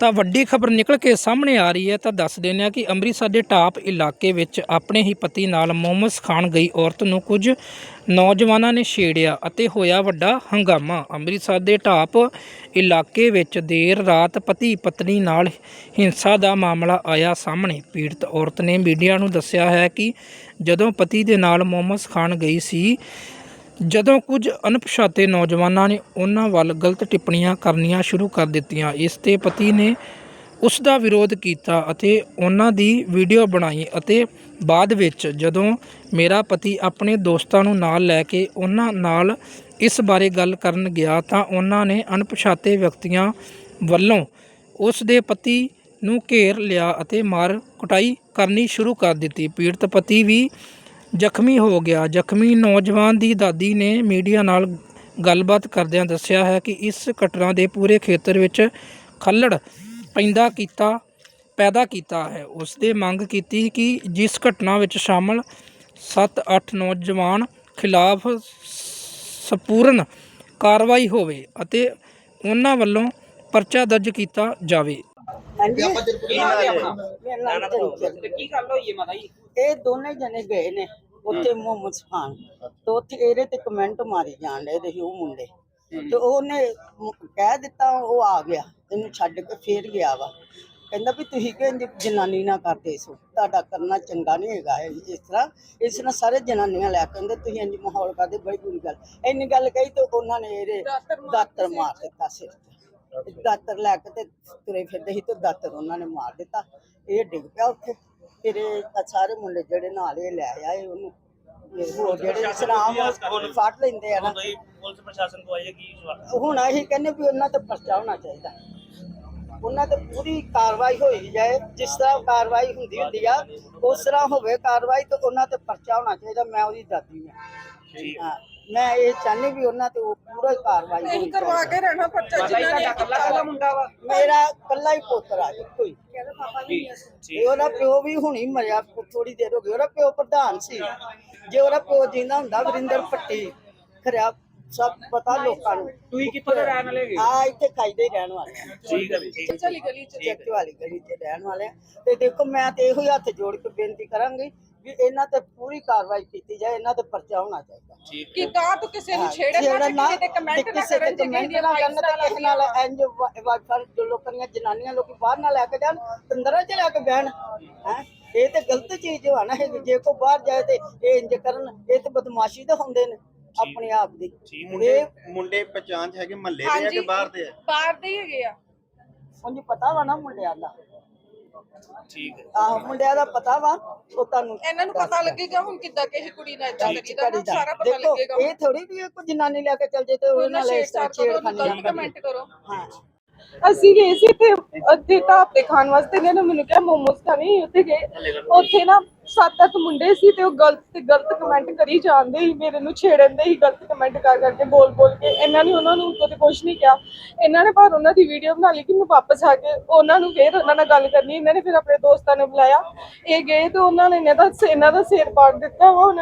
ਤਾਂ ਵੱਡੀ ਖਬਰ ਨਿਕਲ ਕੇ ਸਾਹਮਣੇ ਆ ਰਹੀ ਹੈ, ਤਾਂ ਦੱਸ ਦਿੰਦੇ ਹਾਂ ਕਿ ਅੰਮ੍ਰਿਤਸਰ ਦੇ ਟਾਪ ਇਲਾਕੇ ਵਿੱਚ ਆਪਣੇ ਹੀ ਪਤੀ ਨਾਲ ਮੋਮਸ ਖਾਣ ਗਈ ਔਰਤ ਨੂੰ ਕੁਝ ਨੌਜਵਾਨਾਂ ਨੇ ਛੇੜਿਆ ਅਤੇ ਹੋਇਆ ਵੱਡਾ ਹੰਗਾਮਾ। ਅੰਮ੍ਰਿਤਸਰ ਦੇ ਟਾਪ ਇਲਾਕੇ ਵਿੱਚ ਦੇਰ ਰਾਤ ਪਤੀ ਪਤਨੀ ਨਾਲ ਹਿੰਸਾ ਦਾ ਮਾਮਲਾ ਆਇਆ ਸਾਹਮਣੇ। ਪੀੜਤ ਔਰਤ ਨੇ ਮੀਡੀਆ ਨੂੰ ਦੱਸਿਆ ਹੈ ਕਿ ਜਦੋਂ ਪਤੀ ਦੇ ਨਾਲ ਮੋਮਸ ਖਾਣ ਗਈ ਸੀ ਜਦੋਂ ਕੁਝ ਅਣਪਛਾਤੇ ਨੌਜਵਾਨਾਂ ਨੇ ਉਹਨਾਂ ਵੱਲ ਗਲਤ ਟਿੱਪਣੀਆਂ ਕਰਨੀਆਂ ਸ਼ੁਰੂ ਕਰ ਦਿੱਤੀਆਂ, ਇਸ ਤੇ ਪਤੀ ਨੇ ਉਸ ਦਾ ਵਿਰੋਧ ਕੀਤਾ ਅਤੇ ਉਹਨਾਂ ਦੀ ਵੀਡੀਓ ਬਣਾਈ ਅਤੇ ਬਾਅਦ ਵਿੱਚ ਜਦੋਂ ਮੇਰਾ ਪਤੀ ਆਪਣੇ ਦੋਸਤਾਂ ਨੂੰ ਨਾਲ ਲੈ ਕੇ ਉਹਨਾਂ ਨਾਲ ਇਸ ਬਾਰੇ ਗੱਲ ਕਰਨ ਗਿਆ ਤਾਂ ਉਹਨਾਂ ਨੇ ਅਣਪਛਾਤੇ ਵਿਅਕਤੀਆਂ ਵੱਲੋਂ ਉਸ ਦੇ ਪਤੀ ਨੂੰ ਘੇਰ ਲਿਆ ਅਤੇ ਮਾਰ ਕੁਟਾਈ ਕਰਨੀ ਸ਼ੁਰੂ ਕਰ ਦਿੱਤੀ। ਪੀੜਤ ਪਤੀ ਵੀ ਜ਼ਖਮੀ ਹੋ ਗਿਆ। ਜ਼ਖਮੀ ਨੌਜਵਾਨ ਦੀ ਦਾਦੀ ਨੇ ਮੀਡੀਆ ਨਾਲ ਗੱਲਬਾਤ ਕਰਦਿਆਂ ਦੱਸਿਆ ਹੈ ਕਿ ਇਸ ਘਟਨਾ ਦੇ ਪੂਰੇ ਖੇਤਰ ਵਿੱਚ ਖੱਲੜ ਪੈਂਦਾ ਕੀਤਾ, ਪੈਦਾ ਕੀਤਾ ਹੈ। ਉਸ ਦੇ ਮੰਗ ਕੀਤੀ ਕਿ ਜਿਸ ਘਟਨਾ ਵਿੱਚ ਸ਼ਾਮਲ 7-8 ਨੌਜਵਾਨ ਖਿਲਾਫ ਸੰਪੂਰਨ ਕਾਰਵਾਈ ਹੋਵੇ ਅਤੇ ਉਹਨਾਂ ਵੱਲੋਂ ਪਰਚਾ ਦਰਜ ਕੀਤਾ ਜਾਵੇ। ਹਾਂਜੀ। ਕੀ ਨਾਮ ਹੈ ਆਪਣਾ? ਮੇਰਾ ਨਾਮ ਚੰਚਲ ਤੇ ਕੀ ਗੱਲ ਹੋਈ ਹੈ ਮਾਤਾ ਜੀ? ਇਹ ਦੋਨੇ ਜਣੇ ਗਏ ਨੇ ਉੱਥੇ ਮੋਮੋਸ ਖਾਣ ਤੇ ਉੱਥੇ ਇਹਦੇ ਤੇ ਕਮੈਂਟ ਮਾਰੀ ਜਾਣ ਡੇ ਤੇ ਉਹ ਮੁੰਡੇ। ਤੇ ਉਹਨੇ ਮ- ਕਹਿ ਦਿੱਤਾ ਉਹ ਆ ਗਿਆ। ਇਹਨੂੰ ਛੱਡ ਕੇ ਫੇਰ ਗਿਆ ਵਾ। ਕਹਿੰਦਾ ਵੀ ਤੁਸੀਂ ਕਿ ਜਨਾਨੀ ਨਾ ਕਰਦੇ ਸੋ। ਤੁਹਾਡਾ ਕਰਨਾ ਚੰਗਾ ਨਹੀਂ ਹੈਗਾ ਇਹ- ਇਸ ਤਰ੍ਹਾਂ। ਇਸ ਨਾਲ ਸਾਰੇ ਜਨਾਨੀਆਂ ਲੈ ਕੇ ਕਹਿੰਦੇ ਤੁਸੀਂ ਇੰਜ ਮਾਹੌਲ ਕਰਦੇ ਬੜੀ ਬੁਰੀ ਗੱਲ। ਇੰਨੀ ਗੱਲ ਕਹੀ ਤੇ ਉਹਨਾਂ ਨੇ ਇਹਦੇ ਦਾਤਰ ਮਾਰ ਦਿੱਤਾ ਸਿਰ ਤੇ ਦਾਤਰ ਲੈ ਕੇ ਤੇ ਤੁਰੇ ਫਿਰਦੇ ਸੀ ਤੇ ਦਾਤਰ ਉਹਨਾਂ ਨੇ ਮਾਰ ਦਿੱਤਾ। ਇਹ ਡਿੱਗ ਪਿਆ ਉੱਥੇ। ਫਿਰ ਇਹ ਸਾਰੇ ਮੁੰਡੇ ਜਿਹੜੇ ਨਾਲ ਇਹ ਲੈ ਆਏ ਉਹਨੂੰ। ਇਹ ਹੋਰ ਜਿਹੜੇ ਸਲਾਮ ਫੜ ਲੈਂਦੇ ਆ ਨਾ। ਪੁਲਿਸ ਪ੍ਰਸ਼ਾਸਨ ਕੀ ਸਵਾਲ? ਹੁਣ ਅਸੀਂ ਕਹਿੰਦੇ ਵੀ ਉਹਨਾਂ ਤੇ ਪਰਚਾ ਹੋਣਾ ਚਾਹੀਦਾ। ਉਹਨਾਂ ਤੇ ਪੂਰੀ ਕਾਰਵਾਈ ਹੋਈ ਜਾਏ। ਜਿਸ ਤਰ੍ਹਾਂ ਕਾਰਵਾਈ ਹੁੰਦੀ ਹੁੰਦੀ ਆ ਉਸ ਤਰ੍ਹਾਂ ਹੋਵੇ ਕਾਰਵਾਈ ਤੇ ਉਹਨਾਂ ਤੇ ਪਰਚਾ ਹੋਣਾ ਚਾਹੀਦਾ। ਮੈਂ ਉਹਦੀ ਦਾਦੀ ਠੀਕ। ਹਾਂ। ਮੈਂ ਇਹ ਚਾਹੁੰਦੀ ਵੀ ਉਹਨਾਂ ਤੇ ਉਹ ਪੂਰਾ ਕਾਰਵਾਈ ਹੋਣੀ ਕਰਵਾ ਕੇ ਰਹਿਣਾ ਪਰਚਾ ਮਾਤਾ ਜੀ ਤੁਹਾਡਾ ਕੱਲਾ ਕੱਲਾ ਮੁੰਡਾ ਵਾ। ਮੇਰਾ ਕੱਲਾ ਹੀ ਪੁੱਤਰ ਆ ਇੱਕੋ ਹੀ ਤੇ ਉਹਦਾ ਪਿਓ ਵੀ ਹੁਣੀ ਮਰਿਆ ਥੋੜੀ ਦੇਰ ਹੋ ਗਈ। ਉਹਦਾ ਪਿਓ ਪ੍ਰਧਾਨ ਸੀ। ਜੇ ਉਹਦਾ ਪਿਓ ਜਿੰਦਾ ਹੁੰਦਾ ਵਰਿੰਦਰ ਪੱਟੀ ਖਰਿਆ ਸਭ ਪਤਾ ਲੋਕਾਂ ਨੂੰ। ਤੁਸੀਂ ਕਿੱਥੋਂ ਦੇ ਰਹਿਣ ਵਾਲੇ ਹੈਗੇ? ਆ ਇੱਥੇ ਖਾਈਦੇ ਹੀ ਰਹਿਣ ਵਾਲੇ ਆ। ਠੀਕ ਹੈ ਜੀ, ਚਲੀ ਗਲੀ ਚ। ਚੱਕ ਵਾਲੀ ਗਲੀ 'ਚ ਰਹਿਣ ਵਾਲੇ ਆ। ਤੇ ਦੇਖੋ ਮੈਂ ਤੇ ਇਹੋ ਹੀ ਹੱਥ ਜੋੜ ਕੇ ਬੇਨਤੀ ਕਰਾਂਗੀ ਵੀ ਇਹਨਾਂ ਤੇ ਪੂਰੀ ਕਾਰਵਾਈ ਕੀਤੀ ਜਾਏ ਇਹਨਾਂ ਤੇ ਪਰਚਾ ਹੋਣਾ ਚਾਹੀਦਾ। ਠੀਕ ਕਿ ਤਾਂ ਤੂੰ ਕਿਸੇ ਨੂੰ ਛੇੜੇ ਜਿਹੜਾ ਨਾ ਕਿਸੇ ਤੇ ਕਮੈਂਟ ਨਾ ਕਿਸੇ ਤੇ ਕਰਨ ਜੇ ਕਿਸੇ ਨਾ ਕਰਨ ਤੇ ਕਿਸੇ ਨਾਲ ਇੰਜ ਵਾਈਫਰ ਜੋ ਲੋਕਾਂ ਦੀਆਂ ਜਨਾਨੀਆਂ ਲੋਕੀ ਬਾਹਰ ਨਾ ਲੈ ਕੇ ਜਾਣ ਤੰਦਰਾਂ 'ਚ ਲੈ ਕੇ ਬਹਿਣ ਹੈ? ਇਹ ਤੇ ਗਲਤ ਚੀਜ਼ ਹੋ ਨਾ ਹੈ ਜੇ ਕੋ ਬਾਹਰ ਜਾਏ ਤੇ ਇਹ ਇੰਜ ਕਰਨ ਇਹ ਤੇ ਬਦਮਾਸ਼ੀ ਤਾਂ ਹੁੰਦੇ ਨੇ। ਆਪਣੇ ਆਪ ਦੀ। ਇਹ ਮੁੰਡੇ ਪਛਾਣ ਚ ਹੈਗੇ ਮਹੱਲੇ ਦੇ ਆ ਕਿ ਬਾਹਰ ਦੇ ਆ? ਬਾਹਰ ਦੇ ਹੀ ਹੈਗੇ ਆ। ਉਂਝ ਪਤਾ ਵਾ ਨਾ ਮੁੰਡਿਆਂ ਦਾ। ਠੀਕ ਹੈ। ਆਹ ਮੁੰਡਿਆਂ ਦਾ ਪਤਾ ਵਾ ਉਹ ਤੁਹਾਨੂੰ ਇਹਨਾਂ ਨੂੰ ਪਤਾ ਲੱਗੇਗਾ ਹੁਣ ਕਿੱਦਾਂ ਕਿਸੇ ਕੁੜੀ ਨਾਲ ਇਦਾਂ ਕਰੀਦਾ ਨਾ। ਸਾਰਾ ਪਤਾ ਲੱਗੇਗਾ ਇਹ ਥੋੜੀ ਵੀ ਕੋਈ ਜਨਾਨੀ ਲੈ ਕੇ ਚੱਲ ਜੇ ਤੇ ਉਹਨਾਂ ਨਾਲ ਇਸ ਤਰ੍ਹਾਂ ਛੇੜਖਾਨੀ ਕਮੈਂਟ ਕਰੋ। ਹਾਂ। ਅਸੀਂ ਗਏ ਸੀ ਤੇ ਅੱਧੇ ਢਾਬ ਤੇ ਖਾਣ ਵਾਸਤੇ ਇਹਨਾਂ ਨੇ ਮੈਨੂੰ ਕਿਹਾ ਮੋਮੋਸ ਖਾਣੇ ਉੱਥੇ ਗਏ। ਉੱਥੇ ਨਾ ਸੱਤ ਅੱਠ ਮੁੰਡੇ ਸੀ ਤੇ ਉਹ ਗਲਤ ਤੇ ਗਲਤ ਕਮੈਂਟ ਕਰੀ ਜਾਂਦੇ ਸੀ, ਮੇਰੇ ਨੂੰ ਛੇੜਨ ਦੇ ਹੀ ਗਲਤ ਕਮੈਂਟ ਕਰ ਕਰਕੇ ਬੋਲ ਬੋਲ ਕੇ। ਇਹਨਾਂ ਨੇ ਉਹਨਾਂ ਨੂੰ ਉੱਤੋਂ ਤੇ ਕੁਝ ਨਹੀਂ ਕਿਹਾ। ਇਹਨਾਂ ਨੇ ਪਰ ਉਹਨਾਂ ਦੀ ਵੀਡੀਓ ਬਣਾ ਲਈ ਕਿ ਮੈਂ ਵਾਪਸ ਆ ਕੇ ਉਹਨਾਂ ਨੂੰ ਫੇਰ ਉਹਨਾਂ ਨਾਲ ਗੱਲ ਕਰਨੀ। ਇਹਨਾਂ ਨੇ ਫਿਰ ਆਪਣੇ ਦੋਸਤਾਂ ਨੂੰ ਬੁਲਾਇਆ। ਇਹ ਗਏ ਤੇ ਉਹਨਾਂ ਨੇ ਇਹਨਾਂ ਦਾ ਇਹਨਾਂ ਦਾ ਸਿਰ ਪਾੜ ਦਿੱਤਾ ਵਾ ਹੁਣ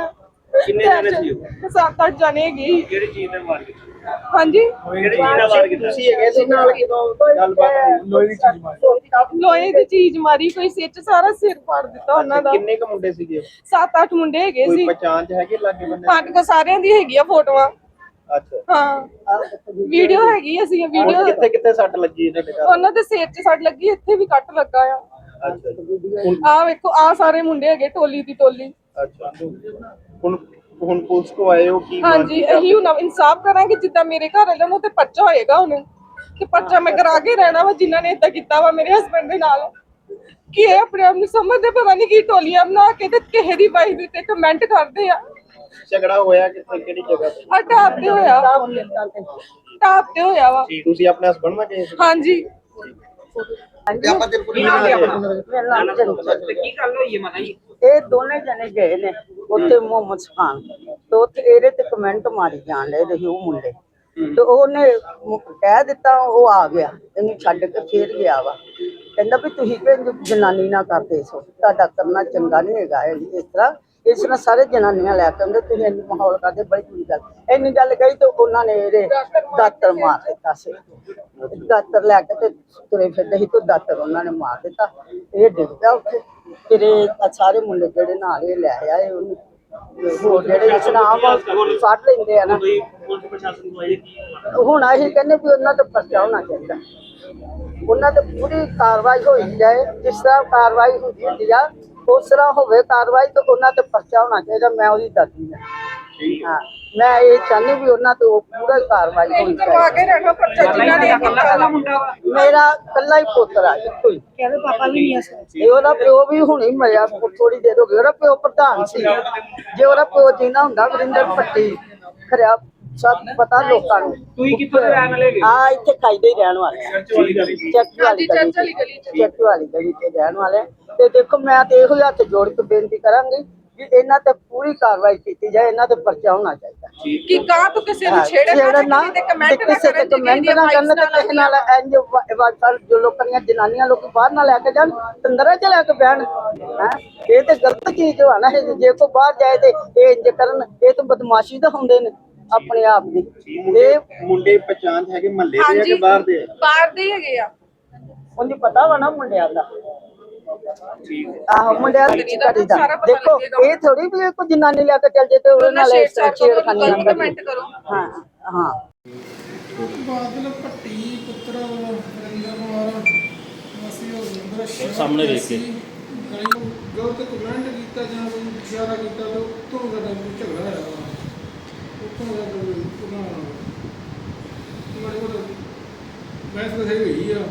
ਕਿੰਨੇ ਜਾਣੇ ਸੀ ਉਹ? ਸੱਤ ਅੱਠ ਜਾਣੇ ਹੈਗੇ। ਕਿਹੜੀ ਚੀਜ਼ ਨਾਲ ਮਾਰ ਕੀਤਾ? ਹਾਂਜੀ। ਕਿਹੜੀ ਚੀਜ਼ ਨਾਲ ਮਾਰ ਕੀਤਾ? ਤੁਸੀਂ ਹੈਗੇ ਸੀ ਨਾਲ ਕਿਦੋਂ ਗੱਲਬਾਤ ਹੋਈ? ਲੋਹੇ ਦੀ ਚੀਜ਼ ਮਾਰੀ। ਲੋਹੇ ਦੀ ਚੀਜ਼ ਮਾਰੀ। ਕੋਈ ਸਿਰ ਚ ਸਾਰਾ ਸਿਰ ਪਾੜ ਦਿੱਤਾ ਉਹਨਾਂ ਦਾ। ਕਿੰਨੇ ਕ ਮੁੰਡੇ ਸੀਗੇ ਸੱਤ ਅੱਠ ਮੁੰਡੇ ਹੈਗੇ ਕੋਈ ਸੀ। ਪਛਾਣ ਚ ਹੈਗੇ ਲਾਗੇ ਬੰਨੇ ਸਾਡੇ ਕੋਲ ਸਾਰਿਆਂ ਦੀ ਹੈਗੀ ਆ ਫੋਟੋਆਂ। ਅੱਛਾ। ਹਾਂ। ਵੀਡੀਓ ਹੈਗੀ ਆ ਸੀ ਹੁਣ ਵੀਡੀਓ ਕਿੱਥੇ ਕਿੱਥੇ ਸੱਟ ਲੱਗੀ ਇਹਨਾਂ ਦੇ ਘਰ? ਉਹਨਾਂ ਦੇ ਸਿਰ 'ਚ ਸੱਟ ਲੱਗੀ ਇੱਥੇ ਵੀ ਕੱਟ ਲੱਗਾ ਆ। ਅੱਛਾ। ਹੁਣ ਆ ਵੇਖੋ ਆ ਸਾਰੇ ਮੁੰਡੇ ਹੈਗੇ ਟੋਲੀ ਦੀ ਟੋਲੀ। ਅੱਛਾ। ਹੁਣ ਹੁਣ ਪੁਲਿਸ ਕੋ ਆਏ ਹੋ ਕੀ ਹਾਂਜੀ ਇਹੀ ਹੁਣ ਇਨਸਾਫ ਕਰਾਂਗੇ ਜਿੱਦਾਂ ਮੇਰੇ ਘਰ ਵਾਲਿਆਂ ਨੂੰ ਤੇ ਪਰਚਾ ਹੋਏਗਾ ਹੁਣ। ਕਿ ਪਰਚਾ ਮੈਂ ਕਰਾ ਕੇ ਰਹਿਣਾ ਵਾ ਜਿਨ੍ਹਾਂ ਨੇ ਇਦਾਂ ਕੀਤਾ ਵਾ ਮੇਰੇ ਹਸਬੰਡ ਦੇ ਨਾਲ। ਕਿ ਇਹ ਆਪਣੇ ਆਪ ਨੂੰ ਸਮਝਦੇ ਪਤਾ ਨਹੀਂ ਕੀ ਟੋਲੀਆਂ ਬਣਾ ਕੇ ਤੇ ਕਿਸੇ ਦੀ ਵਾਈਫ ਦੇ ਉੱਤੇ ਕਮੈਂਟ ਕਰਦੇ ਆ। ਝਗੜਾ ਹੋਇਆ ਕਿੱਥੇ ਕਿਹੜੀ ਜਗ੍ਹਾ ਤੇ? ਆ ਟਾਪ ਤੇ ਹੋਇਆ। ਟਾਪ ਤੇ ਹੋਇਆ। ਵਾ। ਤੁਸੀਂ ਆਪਣੇ ਹਸਬੰਡ ਨਾਲ ਗਏ ਸੀ ਹਾਂਜੀ। ਕੀ ਨਾਮ ਹੈ ਆਪਣਾ ਮੇਰਾ ਨਾਮ ਚੰਚਲ ਤੇ ਕੀ ਗੱਲ ਹੋਈ ਹੈ ਮਾਤਾ ਜੀ ਇਹ ਦੋਨੇ ਜਣੇ ਗਏ ਨੇ ਉੱਥੇ ਮੋਮੋਸ ਖਾਣ ਤੇ ਉੱਥੇ ਇਹਦੇ ਤੇ ਕਮੈਂਟ ਮਾਰੀ ਜਾਣ ਤੇ ਉਹ ਮੁੰਡੇ। ਤੇ ਉਹਨੇ ਕਹਿ ਦਿੱਤਾ ਉਹ ਆ ਗਿਆ ਇਹਨੂੰ ਛੱਡ ਕੇ ਫੇਰ ਗਿਆ ਵਾ। ਕਹਿੰਦਾ ਵੀ ਤੁਸੀਂ ਕਿ ਜਨਾਨੀ ਨਾ ਕਰਦੇ ਸੋ ਤੁਹਾਡਾ ਕਰਨਾ ਚੰਗਾ ਨਹੀਂ ਹੈਗਾ ਇਸ ਤਰ੍ਹਾਂ ਇਸ ਤਰ੍ਹਾਂ ਸਾਰੇ ਜਨਾਨੀਆਂ ਲੈ ਕੇ ਆਉਂਦੇ ਤੁਸੀਂ ਇੰਨੀ ਮਾਹੌਲ ਕਰਦੇ ਬੜੀ ਬੁਰੀ ਗੱਲ। ਇੰਨੀ ਗੱਲ ਕਹੀ ਤੇ ਉਹਨਾਂ ਨੇ ਇਹਦੇ ਦਾਤਰ ਮਾਰ ਦਿੱਤਾ ਸੀ। ਦਾਤਰ ਲੈ ਕੇ ਤੇ ਤੁਰੇ ਫਿਰਦੇ ਸੀ ਤੇ ਦਾਤਰ ਉਹਨਾਂ ਨੇ ਮਾਰ ਦਿੱਤਾ। ਇਹ ਡਿੱਗ ਪਿਆ ਉੱਥੇ। ਫਿਰ ਇਹ ਸਾਰੇ ਮੁੰਡੇ ਜਿਹੜੇ ਨਾਲ ਇਹ ਲੈ ਆਏ ਉਹਨੂੰ। ਹੋਰ ਜਿਹੜੇ ਇਸਨਾਮ ਫੜ ਲੈਂਦੇ ਆ ਨਾ। ਹੁਣ ਅਸੀਂ ਕਹਿੰਦੇ ਵੀ ਉਹਨਾਂ ਤੇ ਪਰਚਾ ਹੋਣਾ ਚਾਹੀਦਾ। ਉਹਨਾਂ ਤੇ ਪੂਰੀ ਕਾਰਵਾਈ ਹੋਈ ਜਾਏ ਜਿਸ ਤਰ੍ਹਾਂ ਕਾਰਵਾਈ ਹੁੰਦੀ ਹੁੰਦੀ ਆ ਉਸ ਤਰ੍ਹਾਂ ਹੋਵੇ ਕਾਰਵਾਈ ਤੇ ਉਹਨਾਂ ਤੇ ਪਰਚਾ ਹੋਣਾ ਚਾਹੀਦਾ ਮੈਂ ਉਹਦੀ ਦਾਦੀ ਹਾਂ। ਹਾਂ। ਮੈਂ ਇਹ ਚਾਹੁੰਦੀ ਵੀ ਉਹਨਾਂ ਤੇ ਪੂਰਾ ਕਾਰਵਾਈ ਹੋਣੀ ਚਾਹੀਦੀ ਮੇਰਾ ਕੱਲਾ ਹੀ ਪੁੱਤਰ ਆ ਇੱਕੋ ਹੀ। ਕਹਿੰਦੇ ਪਾਪਾ ਵੀ ਨਹੀਂ ਆ ਇਹ ਉਹਦਾ ਪਿਓ ਵੀ ਹੁਣੇ ਹੀ ਮਰਿਆ ਥੋੜੀ ਦੇਰ ਹੋ ਗਈ। ਉਹਦਾ ਪਿਓ ਪ੍ਰਧਾਨ ਸੀ। ਜੇ ਉਹਦਾ ਪਿਓ ਜੀਣਾ ਹੁੰਦਾ ਵਰਿੰਦਰ ਭੱਟੀ ਖਰਿਆ ਸਭ ਪਤਾ ਲੋਕਾਂ ਨੂੰ। ਤੁਸੀਂ ਕਿੱਥੋਂ ਦੇ ਰਹਿਣ ਵਾਲੇ? ਆ ਇੱਥੇ ਹੀ ਰਹਿਣ ਵਾਲੇ ਚੱਕ ਵਾਲੀ ਗਲੀ। ਚੱਕ ਵਾਲੀ ਗਲੀ ਤੇ ਰਹਿਣ ਵਾਲੇ ਆ। ਤੇ ਦੇਖੋ ਮੈਂ ਤੇ ਇਹੋ ਹੀ ਹੱਥ ਜੋੜ ਕੇ ਬੇਨਤੀ ਕਰਾਂਗੀ ਵੀ ਇਹਨਾਂ ਤੇ ਪੂਰੀ ਕਾਰਵਾਈ ਕੀਤੀ ਜਾਏ ਇਹਨਾਂ ਤੇ ਪਰਚਾ ਹੋਣਾ ਚਾਹੀਦਾ। ਕਿ ਕਾਂ ਤੂੰ ਕਿਸੇ ਨੂੰ ਛੇੜਨ ਨਾ ਕਿਸੇ ਤੇ ਕਮੈਂਟ ਤੇ ਨਾ ਕਿਸੇ ਤੇ ਕਰਨ ਕਮੈਂਟ ਨਾ ਕਰਨ ਤੇ ਕਿਸੇ ਨਾਲ ਇੰਜ ਵਾਟਸਐਪ ਜੋ ਲੋਕਾਂ ਦੀਆਂ ਜਨਾਨੀਆਂ ਲੋਕੀ ਬਾਹਰ ਨਾ ਲੈ ਕੇ ਜਾਣ ਤੰਦਰਾ ਚ ਲੈ ਕੇ ਬਹਿਣ ਹੈ? ਇਹ ਤੇ ਗਲਤ ਚੀਜ਼ ਹੋ ਨਾ ਜੇ ਕੋ ਬਾਹਰ ਜਾਏ ਤੇ ਇਹ ਇੰਜ ਕਰਨ ਇਹ ਤਾਂ ਬਦਮਾਸ਼ੀ ਤਾਂ ਹੁੰਦੇ ਨੇ ਆਪਣੇ ਆਪ ਦੀ। ਇਹ ਮੁੰਡੇ ਪਛਾਣ ਹੈਗੇ ਮਹੱਲੇ ਦੇ ਆ ਕਿ ਬਾਹਰ ਦੇ? ਆ? ਬਾਹਰ ਦੇ ਹੀ ਹੈਗੇ ਆ। ਉਹਨੂੰ ਪਤਾ ਵਾ ਨਾ ਮੁੰਡਿਆਂ ਦਾ। ਆਹੋ ਮੁੰਡਿਆਂ ਦੀ ਚਿਕਾਰੀ ਦਾ ਸਾਰਾ ਪਤਾ ਦੇਖੋ ਲੱਗੇਗਾ। ਇਹ ਥੋੜੀ ਵੀ ਕੋਈ ਜਨਾਨੀ ਲੈ ਕੇ ਚੱਲ ਜੇ ਤੇ ਉਹਦੇ ਨਾਲ ਇਸ ਤਰ੍ਹਾਂ ਛੇੜਖਾਨੀ ਨਾ ਗਲਤ ਕਰੇ। ਕਮੈਂਟ ਕਰੋ ਹਾਂ ਹਾਂ ਬਾਦਲ ਭੱਟੀ ਪੁੱਤਰ ਵਰਿੰਦਰ ਕੁਮਾਰ ਵਾਸੀ ਹੋਰਿੰਦਰ ਸਾਹਮਣੇ ਵੇਖ ਕੇ। ਗਲੀ ਨੂੰ ਗਲਤ ਕਮੈਂਟ ਕੀਤਾ ਜਾਂ ਕੋਈ ਇਸ਼ਾਰਾ ਕੀਤਾ ਤੇ ਉੱਤੋਂ ਦਾ ਕੋਈ ਝਗੜਾ ਹੋਇਆ ਵਾ। ਉੱਤੋਂ ਦਾ ਕੋਈ ਉਹਨਾਂ ਮਾਰੇ ਕੋਲ ਬਹਿਸ ਬਸਾਈ ਹੋਈ ਆ